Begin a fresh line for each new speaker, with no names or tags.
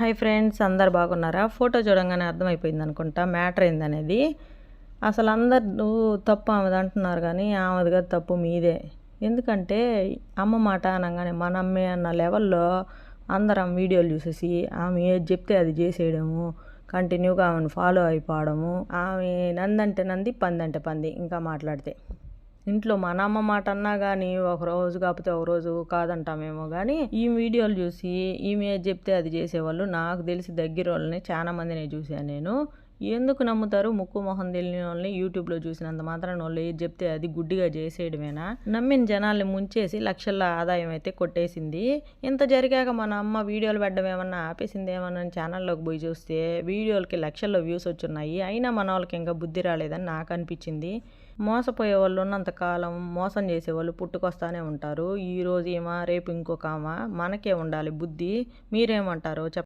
Hi friends అందరు బాగున్నారా? Photo చూడంగానే అర్థమైపోయింది అనుకుంటా మ్యాటర్ ఏందనేది? అసలు అందరు తప్పు ఆమెది అంటున్నారు కానీ ఆమెది కాదు తప్పు మీదే. ఎందుకంటే అమ్మ మాట అనగానే మన అమ్మే అన్న లెవెల్లో అందరం వీడియోలు చూసేసి ఆమె ఏది చెప్తే అది చేసేయడము కంటిన్యూగా ఆమెను ఫాలో అయిపోవడము ఆమె నందంటే నంది పంది అంటే పంది ఇంకా మాట్లాడితే. ఇంట్లో మా నాన్న మాట అన్నా కానీ ఒక రోజు కాకపోతే ఒక రోజు కాదంటామేమో కానీ ఈ వీడియోలు చూసి ఈమె చెప్తే అది చేసేవాళ్ళు. నాకు తెలిసి దగ్గర వాళ్ళని చాలా మందిని చూశాను నేను. ఎందుకు నమ్ముతారు ముక్కు మొహం తెలియని వాళ్ళని యూట్యూబ్లో చూసినంత మాత్రాన వాళ్ళు ఏది చెప్తే అది గుడ్డిగా చేసేయడమేనా? నమ్మిన జనాల్ని ముంచేసి లక్షల ఆదాయం అయితే కొట్టేసింది. ఇంత జరిగాక మన అమ్మ వీడియోలు పెట్టడం ఏమన్నా ఆపేసింది ఏమన్నా ఛానల్లోకి పోయి చూస్తే వీడియోలకి లక్షల్లో వ్యూస్ వచ్చున్నాయి. అయినా మన వాళ్ళకి ఇంకా బుద్ధి రాలేదని నాకు అనిపించింది. మోసపోయే వాళ్ళు ఉన్నంత కాలం మోసం చేసేవాళ్ళు పుట్టుకొస్తానే ఉంటారు. ఈ ఏమా రేపు ఇంకొక మనకే ఉండాలి బుద్ధి. మీరేమంటారో చెప్ప